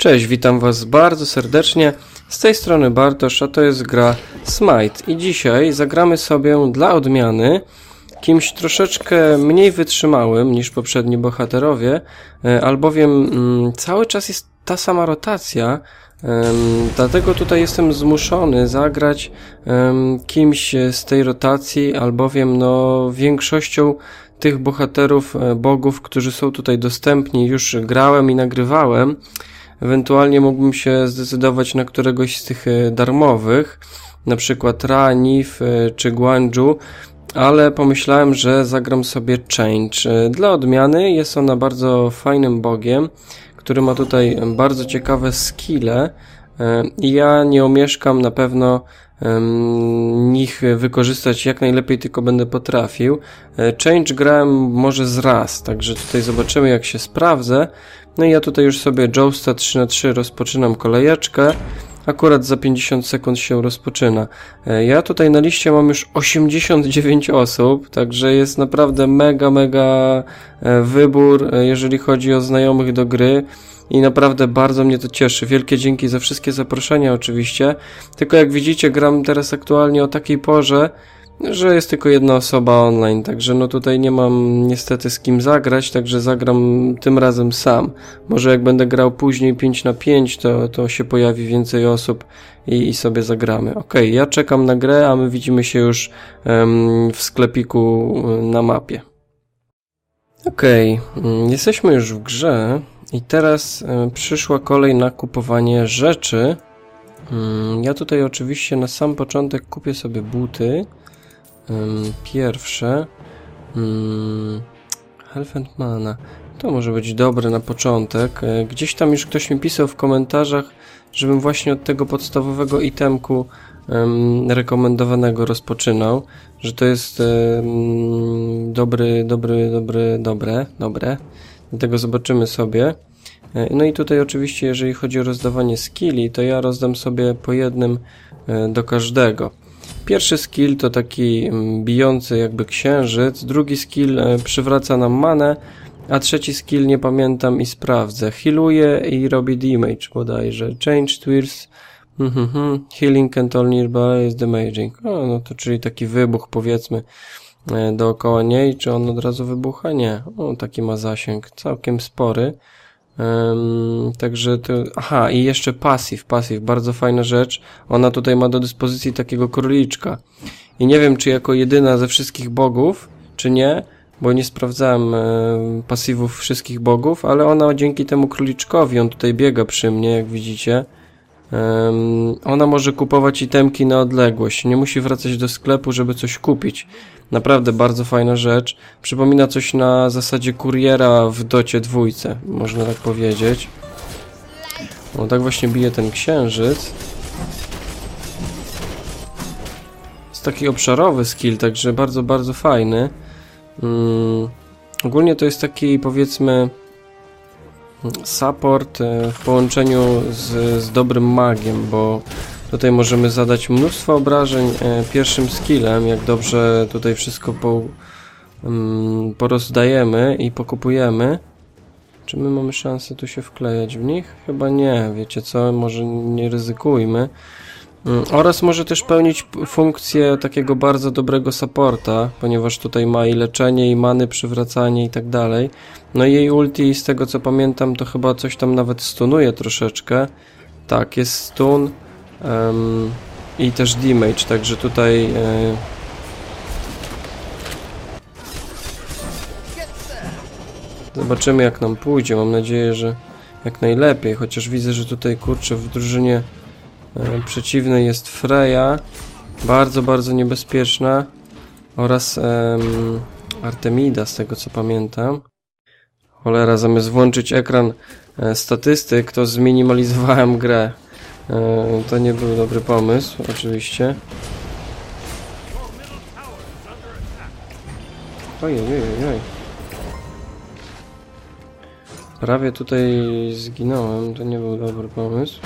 Cześć, witam Was bardzo serdecznie. Z tej strony Bartosz, a to jest gra Smite. I dzisiaj zagramy sobie dla odmiany kimś troszeczkę mniej wytrzymałym niż poprzedni bohaterowie, e, albowiem mm, cały czas jest ta sama rotacja, Dlatego tutaj jestem zmuszony zagrać kimś z tej rotacji, albowiem no większością tych bohaterów, e, bogów, którzy są tutaj dostępni, już grałem i nagrywałem. Ewentualnie mógłbym się zdecydować na któregoś z tych e, darmowych, na przykład Ra, Nif e, czy Guanju, ale pomyślałem, że zagram sobie Change. Dla odmiany jest ona bardzo fajnym bogiem, który ma tutaj bardzo ciekawe skille ja nie omieszkam na pewno nich wykorzystać jak najlepiej tylko będę potrafił. E, change grałem może z raz, także tutaj zobaczymy jak się sprawdzę. No i ja tutaj już sobie Joesta 3 na 3 rozpoczynam kolejeczkę. Akurat za 50 sekund się rozpoczyna. E, ja tutaj na liście mam już 89 osób, także jest naprawdę mega, mega e, wybór, jeżeli chodzi o znajomych do gry i naprawdę bardzo mnie to cieszy. Wielkie dzięki za wszystkie zaproszenia oczywiście. Tylko jak widzicie gram teraz aktualnie o takiej porze, że jest tylko jedna osoba online, także no tutaj nie mam niestety z kim zagrać, także zagram tym razem sam. Może jak będę grał później 5 na 5, to, to się pojawi więcej osób i, i sobie zagramy. Ok, ja czekam na grę, a my widzimy się już w sklepiku na mapie. Ok, mm, jesteśmy już w grze. I teraz y, przyszła kolej na kupowanie rzeczy. Mm, ja tutaj oczywiście na sam początek kupię sobie buty. Pierwsze. Mm, Helfend Mana. To może być dobre na początek. E, gdzieś tam już ktoś mi pisał w komentarzach, żebym właśnie od tego podstawowego itemku um, rekomendowanego rozpoczynał, że to jest um, dobry, dobry, dobry, dobre, dobre. Dlatego zobaczymy sobie. E, no i tutaj oczywiście, jeżeli chodzi o rozdawanie skilli, to ja rozdam sobie po jednym e, do każdego. Pierwszy skill to taki mm, bijący jakby księżyc, drugi skill e, przywraca nam manę, a trzeci skill nie pamiętam i sprawdzę. Healuje i robi damage bodajże. Change twirls, mm -hmm, healing control nearby is damaging. O, no to czyli taki wybuch powiedzmy dookoła niej, czy on od razu wybucha? Nie. O, taki ma zasięg całkiem spory. Um, także to, aha, i jeszcze passive, passive, bardzo fajna rzecz. Ona tutaj ma do dyspozycji takiego króliczka. I nie wiem, czy jako jedyna ze wszystkich bogów, czy nie, bo nie sprawdzałem e, pasywów wszystkich bogów, ale ona dzięki temu króliczkowi, on tutaj biega przy mnie, jak widzicie, um, ona może kupować itemki na odległość. Nie musi wracać do sklepu, żeby coś kupić. Naprawdę bardzo fajna rzecz. Przypomina coś na zasadzie kuriera w docie dwójce, można tak powiedzieć. O, tak właśnie bije ten księżyc. Jest taki obszarowy skill, także bardzo, bardzo fajny. Mm, ogólnie to jest taki, powiedzmy, support e, w połączeniu z, z dobrym magiem, bo Tutaj możemy zadać mnóstwo obrażeń e, pierwszym skillem, jak dobrze tutaj wszystko po, um, porozdajemy i pokupujemy. Czy my mamy szansę tu się wklejać w nich? Chyba nie, wiecie co, może nie ryzykujmy. Um, oraz może też pełnić funkcję takiego bardzo dobrego supporta, ponieważ tutaj ma i leczenie, i many, przywracanie i tak dalej. No i jej ulti, z tego co pamiętam, to chyba coś tam nawet stunuje troszeczkę. Tak, jest stun um, i też damage, także tutaj e, zobaczymy jak nam pójdzie, mam nadzieję, że jak najlepiej, chociaż widzę, że tutaj kurczę w drużynie e, przeciwnej jest Freya, bardzo, bardzo niebezpieczna oraz Artemida z tego co pamiętam. Cholera, zamiast włączyć ekran e, statystyk, to zminimalizowałem grę. E, to nie był dobry pomysł, oczywiście. Ojej, ojej, ojej. Prawie tutaj zginąłem, to nie był dobry pomysł.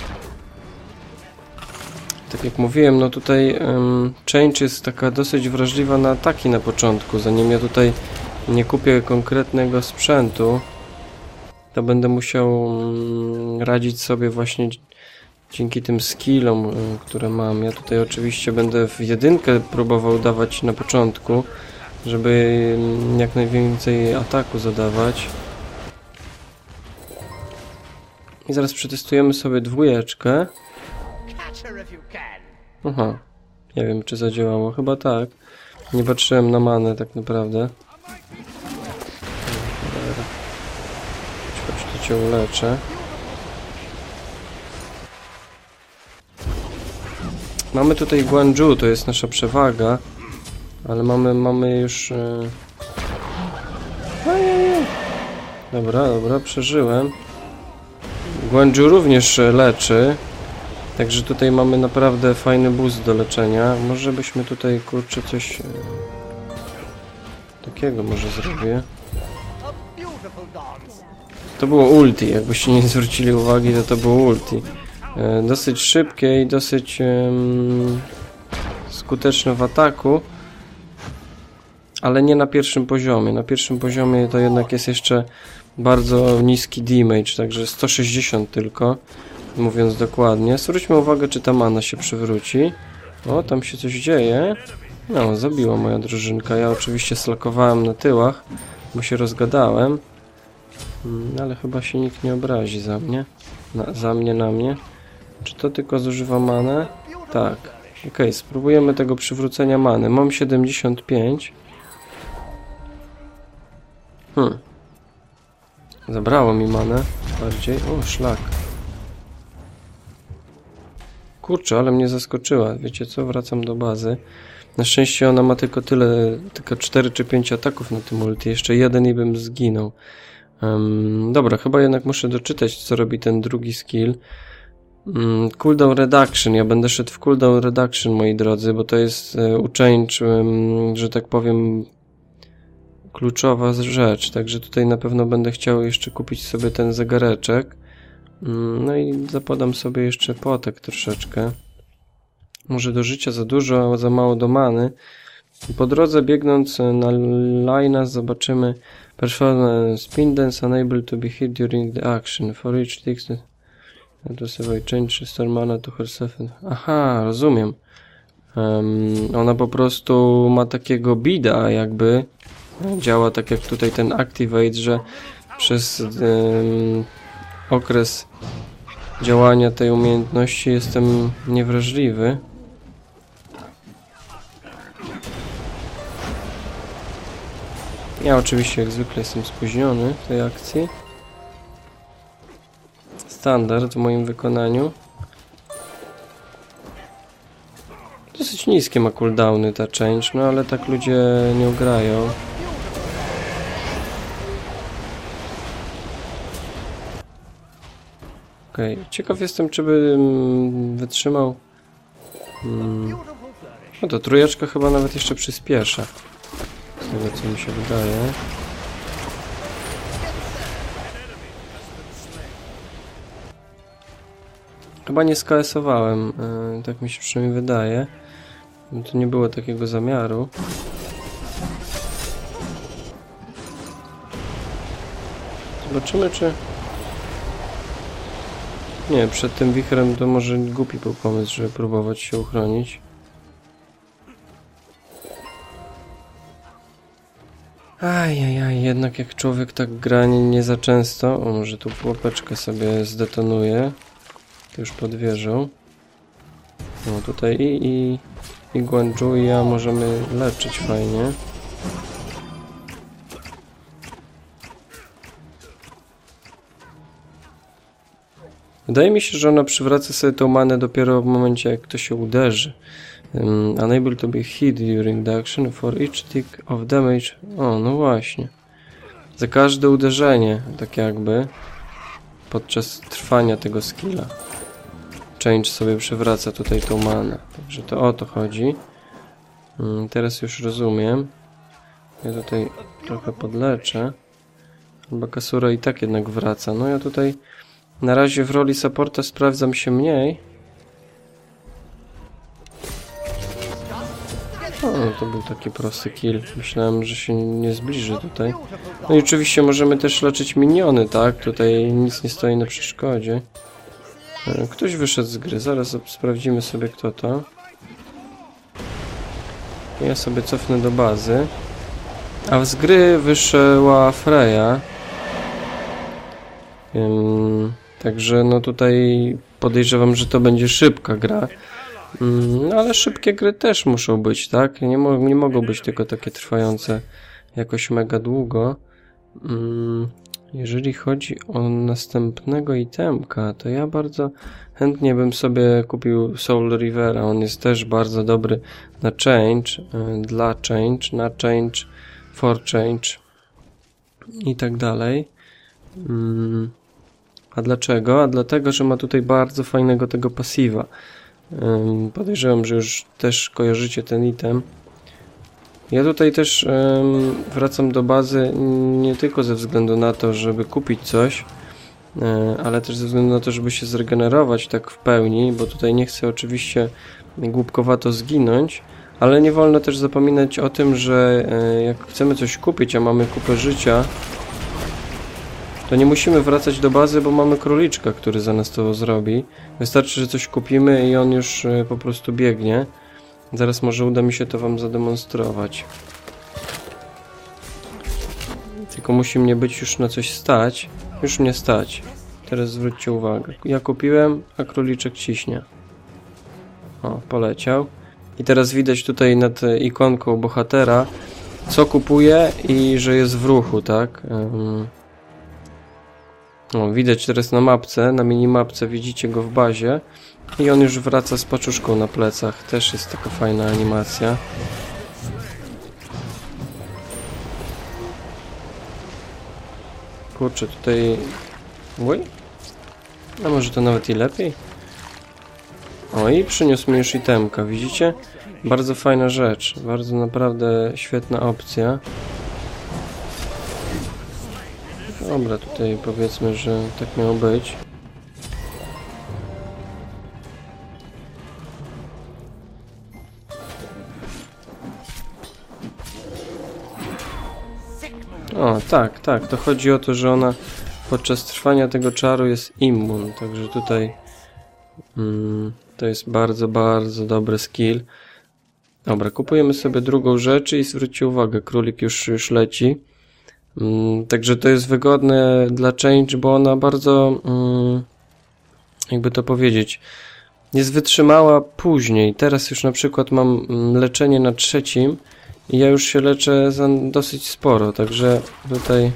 Tak jak mówiłem, no tutaj um, Change jest taka dosyć wrażliwa na ataki na początku, zanim ja tutaj nie kupię konkretnego sprzętu. to będę musiał mm, radzić sobie właśnie dzięki tym skillom, y, które mam. Ja tutaj oczywiście będę w jedynkę próbował dawać na początku, żeby jak najwięcej ataku zadawać. I zaraz przetestujemy sobie dwójeczkę. Aha, nie wiem czy zadziałało, chyba tak. Nie patrzyłem na manę tak naprawdę. Chodź, to cię uleczę. Mamy tutaj Guangzhou, to jest nasza przewaga. Ale mamy, mamy już... e. Dobra, dobra, przeżyłem. Guangzhou również leczy. Także tutaj mamy naprawdę fajny boost do leczenia. Może byśmy tutaj, kurczę, coś... e, Takiego może zrobię. To było ulti, jakbyście nie zwrócili uwagi, to to było ulti. E, dosyć szybkie i dosyć em, skuteczne w ataku, ale nie na pierwszym poziomie. Na pierwszym poziomie to jednak jest jeszcze bardzo niski damage, także 160 tylko, mówiąc dokładnie. Zwróćmy uwagę, czy ta mana się przywróci. O, tam się coś dzieje. No, zabiła moja drużynka. Ja oczywiście slakowałem na tyłach, bo się rozgadałem. Mm, Ale chyba się nikt nie obrazi za mnie. Na, za mnie, na mnie. Czy to tylko zużywa manę? Tak. Okej, spróbujemy tego przywrócenia many. Mam 75. Hmm. Zabrało mi manę bardziej. O, szlak. Kurczę, ale mnie zaskoczyła. Wiecie co? Wracam do bazy. Na szczęście ona ma tylko tyle, tylko 4 czy 5 ataków na tym ulti. Jeszcze jeden i bym zginął. Em, dobra, chyba jednak muszę doczytać, co robi ten drugi skill. Mm, cooldown reduction. Ja będę szedł w cooldown reduction, moi drodzy, bo to jest e, że tak powiem, kluczowa rzecz. Także tutaj na pewno będę chciał jeszcze kupić sobie ten zegareczek. Mm, No i zapodam sobie jeszcze potek troszeczkę. Może do życia za dużo, a za mało do many. Po drodze biegnąc e, na line'a zobaczymy Performance spin dance unable to be hit during the action. For each tick change restore mana to herself. Aha, rozumiem. Em, ona po prostu ma takiego bida jakby. Działa tak jak tutaj ten activate, że przez em, okres działania tej umiejętności jestem niewrażliwy. Ja oczywiście jak zwykle jestem spóźniony w tej akcji. Standard w moim wykonaniu. Dosyć niskie ma cooldowny ta change, no ale tak ludzie nie ugrają. Okej, ciekaw jestem czy by mm, wytrzymał. Mm, flourish. no to trójeczka chyba nawet jeszcze przyspiesza. Z tego co mi się wydaje. Chyba nie skasowałem, yy, tak mi się przynajmniej wydaje. To nie było takiego zamiaru. Zobaczymy czy... Nie, przed tym wichrem to może głupi był pomysł, żeby próbować się uchronić. Ajajaj, jednak jak człowiek tak gra nie, za często. O, może tu łapeczkę sobie zdetonuję. Już pod wieżą. No tutaj i, i, i Guangzhou i ja możemy leczyć fajnie. Wydaje mi się, że ona przywraca sobie tą manę dopiero w momencie, jak to się uderzy. Um, unable to be hit during the action for each tick of damage. O, no właśnie. Za każde uderzenie, tak jakby, podczas trwania tego skilla. Change sobie przywraca tutaj tą manę. Także to o to chodzi. Mm, teraz już rozumiem. Ja tutaj trochę podleczę. Chyba Kasura i tak jednak wraca. No ja tutaj na razie w roli supporta sprawdzam się mniej. O, to był taki prosty kill. Myślałem, że się nie zbliży tutaj. No i oczywiście możemy też leczyć miniony, tak? Tutaj nic nie stoi na przeszkodzie. E, Ktoś wyszedł z gry, zaraz sprawdzimy sobie kto to. Ja sobie cofnę do bazy. A z gry wyszła Freya. Ym, także no tutaj podejrzewam, że to będzie szybka gra. No ale szybkie gry też muszą być, tak? Nie, mo nie mogą być tylko takie trwające jakoś mega długo. Mm, Jeżeli chodzi o następnego itemka, to ja bardzo chętnie bym sobie kupił Soul Rivera. On jest też bardzo dobry na change, y, dla change, na change, for change i tak dalej. Mm, A dlaczego? A dlatego, że ma tutaj bardzo fajnego tego pasywa. Podejrzewam, że już też kojarzycie ten item. Ja tutaj też wracam do bazy nie tylko ze względu na to, żeby kupić coś, e, ale też ze względu na to, żeby się zregenerować tak w pełni, bo tutaj nie chcę oczywiście głupkowato zginąć, ale nie wolno też zapominać o tym, że e, jak chcemy coś kupić, a mamy kupę życia, to nie musimy wracać do bazy, bo mamy króliczka, który za nas to zrobi. Wystarczy, że coś kupimy i on już e, po prostu biegnie. Zaraz może uda mi się to wam zademonstrować. Tylko musi mnie być już na coś stać. Już mnie stać. Teraz zwróćcie uwagę. Ja kupiłem, a króliczek ciśnie. O, poleciał. I teraz widać tutaj nad ikonką bohatera, co kupuje i że jest w ruchu, tak? O, widać teraz na mapce, na minimapce widzicie go w bazie. I on już wraca z paczuszką na plecach. Też jest taka fajna animacja. Kurczę, tutaj... Oj? A może to nawet i lepiej? O, i przyniósł mi już itemka, widzicie? Bardzo fajna rzecz. Bardzo naprawdę świetna opcja. Dobra, tutaj powiedzmy, że tak miało być. O, tak, tak. To chodzi o to, że ona podczas trwania tego czaru jest immun. Także tutaj mm, to jest bardzo, bardzo dobry skill. Dobra, kupujemy sobie drugą rzecz i zwróćcie uwagę, królik już, już leci. Mm, także to jest wygodne dla Change, bo ona bardzo, mm, jakby to powiedzieć, jest wytrzymała później. Teraz już na przykład mam mm, leczenie na trzecim i ja już się leczę za dosyć sporo, także tutaj...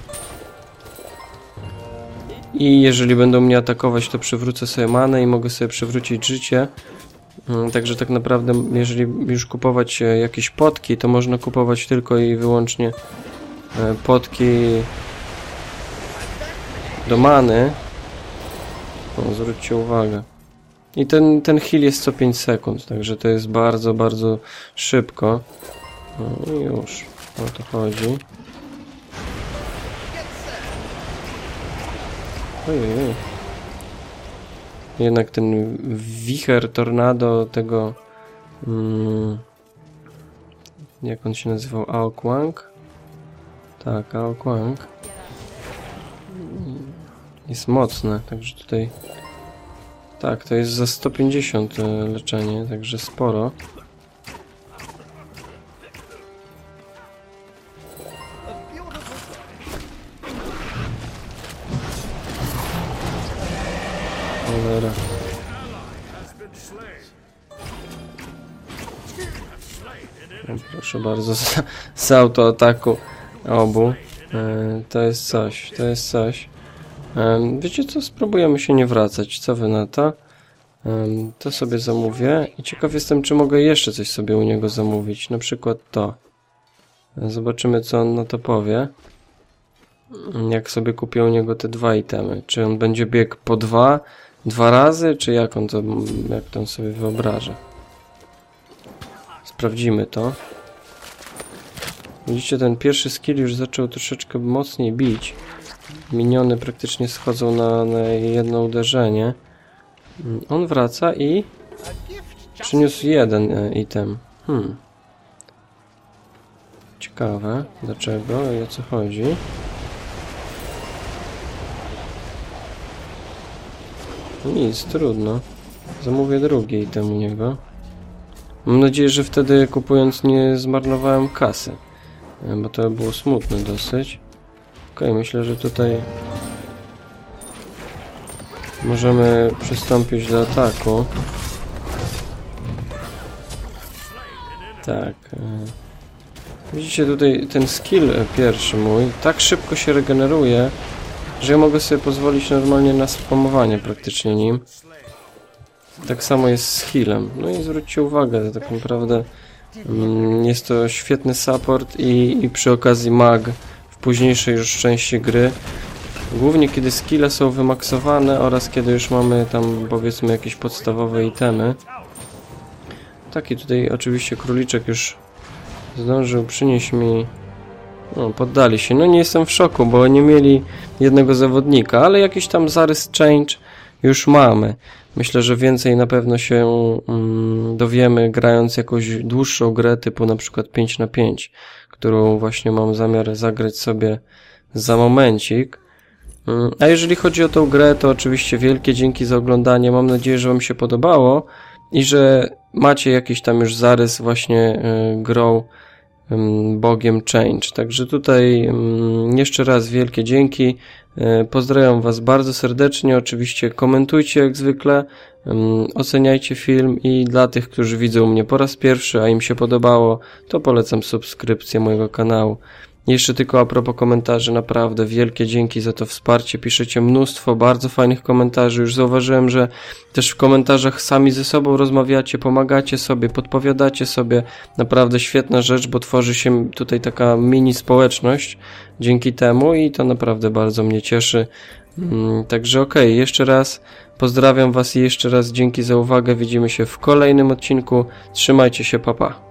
I jeżeli będą mnie atakować, to przywrócę sobie manę i mogę sobie przywrócić życie. Także tak naprawdę, jeżeli już kupować e, jakieś potki, to można kupować tylko i wyłącznie potki do many. O, zwróćcie uwagę. I ten, ten heal jest co 5 sekund, także to jest bardzo, bardzo szybko. No i już, o to chodzi. Ojej. Jednak ten wicher, tornado tego... Mm, jak on się nazywał? Aokwang? Tak, Aokwang. Jest mocne, także tutaj... Tak, to jest za 150 e, leczenie, także sporo. A Cholera. O, proszę bardzo, z, z autoataku obu. E, to jest coś, to jest coś. Wiecie co, spróbujemy się nie wracać. Co wy na to? To sobie zamówię i ciekaw jestem, czy mogę jeszcze coś sobie u niego zamówić. Na przykład to. Zobaczymy, co on na to powie. Jak sobie kupię u niego te dwa itemy. Czy on będzie biegł po dwa, dwa razy, czy jak on to, jak to on sobie wyobraża? Sprawdzimy to. Widzicie, ten pierwszy skill już zaczął troszeczkę mocniej bić. Miniony praktycznie schodzą na, na jedno uderzenie. Mm, On wraca i przyniósł jeden e, item. Hmm. Ciekawe, dlaczego i o co chodzi. Nic, trudno. Zamówię drugi item u niego. Mam nadzieję, że wtedy kupując nie zmarnowałem kasy. Bo to było smutne dosyć. Okej, myślę, że tutaj możemy przystąpić do ataku. Tak. e, Widzicie tutaj ten skill pierwszy mój tak szybko się regeneruje, że ja mogę sobie pozwolić normalnie na spamowanie praktycznie nim. Tak samo jest z healem. No i zwróćcie uwagę, że tak naprawdę jest to świetny support i, i przy okazji mag w późniejszej już części gry. Głównie kiedy skille są wymaksowane oraz kiedy już mamy tam powiedzmy jakieś podstawowe itemy. Taki tutaj oczywiście króliczek już zdążył przynieść mi... No, poddali się. No nie jestem w szoku, bo nie mieli jednego zawodnika, ale jakiś tam zarys change już mamy. Myślę, że więcej na pewno się mm, dowiemy grając jakąś dłuższą grę typu na przykład 5 na 5, którą właśnie mam zamiar zagrać sobie za momencik. Mm, A jeżeli chodzi o tą grę, to oczywiście wielkie dzięki za oglądanie. Mam nadzieję, że Wam się podobało i że macie jakiś tam już zarys właśnie y, grą Bogiem Change. Także tutaj jeszcze raz wielkie dzięki. Y, Pozdrawiam Was bardzo serdecznie. Oczywiście komentujcie jak zwykle, oceniajcie film i dla tych, którzy widzą mnie po raz pierwszy, a im się podobało, to polecam subskrypcję mojego kanału. Jeszcze tylko a propos komentarzy, naprawdę wielkie dzięki za to wsparcie. Piszecie mnóstwo bardzo fajnych komentarzy. Już zauważyłem, że też w komentarzach sami ze sobą rozmawiacie, pomagacie sobie, podpowiadacie sobie. Naprawdę świetna rzecz, bo tworzy się tutaj taka mini społeczność dzięki temu i to naprawdę bardzo mnie cieszy. Mm, Także okej, jeszcze raz pozdrawiam Was i jeszcze raz dzięki za uwagę. Widzimy się w kolejnym odcinku. Trzymajcie się, papa. Pa.